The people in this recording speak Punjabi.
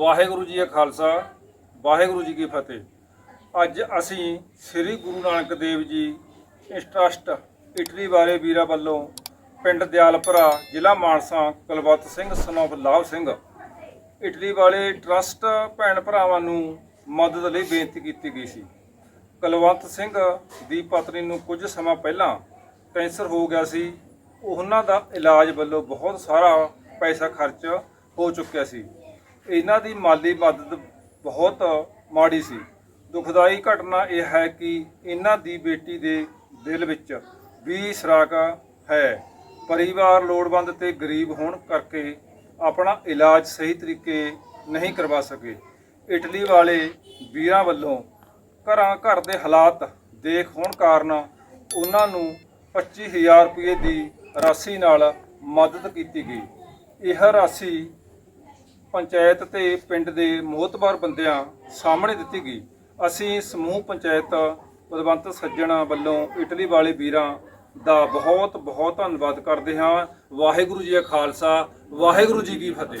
ਵਾਹਿਗੁਰੂ ਜੀ ਕਾ ਖਾਲਸਾ, ਵਾਹਿਗੁਰੂ ਜੀ ਕੀ ਫਤਿਹ। ਅੱਜ ਅਸੀਂ ਸ੍ਰੀ ਗੁਰੂ ਨਾਨਕ ਦੇਵ ਜੀ ਇੰਸਟਰਸਟ ਇਟਲੀ ਵਾਲੇ ਵੀਰਾਂ ਵੱਲੋਂ ਪਿੰਡ ਦਿਆਲਪੁਰਾ ਜ਼ਿਲ੍ਹਾ ਮਾਨਸਾ ਕੁਲਵੰਤ ਸਿੰਘ ਸਨੋਫ ਲਾਭ ਸਿੰਘ, ਇਟਲੀ ਵਾਲੇ ਟਰਸਟ ਭੈਣ ਭਰਾਵਾਂ ਨੂੰ ਮਦਦ ਲਈ ਬੇਨਤੀ ਕੀਤੀ ਗਈ ਸੀ। ਕੁਲਵੰਤ ਸਿੰਘ ਦੀ ਪਤਨੀ ਨੂੰ ਕੁਝ ਸਮਾਂ ਪਹਿਲਾਂ ਕੈਂਸਰ ਹੋ ਗਿਆ ਸੀ। ਉਹਨਾਂ ਦਾ ਇਲਾਜ ਵੱਲੋਂ ਬਹੁਤ ਸਾਰਾ ਪੈਸਾ ਖਰਚ ਹੋ ਚੁੱਕਿਆ ਸੀ। ਇਹਨਾਂ ਦੀ ਮਾਲੀ ਮਦਦ ਬਹੁਤ ਮਾੜੀ ਸੀ। ਦੁਖਦਾਈ ਘਟਨਾ ਇਹ ਹੈ ਕਿ ਇਹਨਾਂ ਦੀ ਬੇਟੀ ਦੇ ਦਿਲ ਵਿੱਚ ਵੀ ਸਰਾਕਾ ਹੈ। ਪਰਿਵਾਰ ਲੋੜਵੰਦ ਤੇ ਗਰੀਬ ਹੋਣ ਕਰਕੇ ਆਪਣਾ ਇਲਾਜ ਸਹੀ ਤਰੀਕੇ ਨਹੀਂ ਕਰਵਾ ਸਕੇ। ਇਟਲੀ ਵਾਲੇ ਵੀਰਾਂ ਵੱਲੋਂ ਘਰਾਂ ਘਰ ਦੇ ਹਾਲਾਤ ਦੇਖ ਹੋਣ ਕਾਰਨ ਉਹਨਾਂ ਨੂੰ 25000 ਰੁਪਏ ਦੀ ਰਾਸ਼ੀ ਨਾਲ ਮਦਦ ਕੀਤੀ ਗਈ। ਇਹ ਰਾਸ਼ੀ ਪੰਚਾਇਤ ਤੇ ਪਿੰਡ ਦੇ ਮੋਹਤਬਾਰ ਬੰਦਿਆਂ ਸਾਹਮਣੇ ਦਿੱਤੀ ਗਈ। ਅਸੀਂ ਸਮੂਹ ਪੰਚਾਇਤ ਬਲਵੰਤ ਸੱਜਣਾ ਵੱਲੋਂ ਇਟਲੀ ਵਾਲੇ ਵੀਰਾਂ ਦਾ ਬਹੁਤ ਬਹੁਤ ਧੰਨਵਾਦ ਕਰਦੇ ਹਾਂ। ਵਾਹਿਗੁਰੂ ਜੀ ਕਾ ਖਾਲਸਾ, ਵਾਹਿਗੁਰੂ ਜੀ ਕੀ ਫਤਿਹ।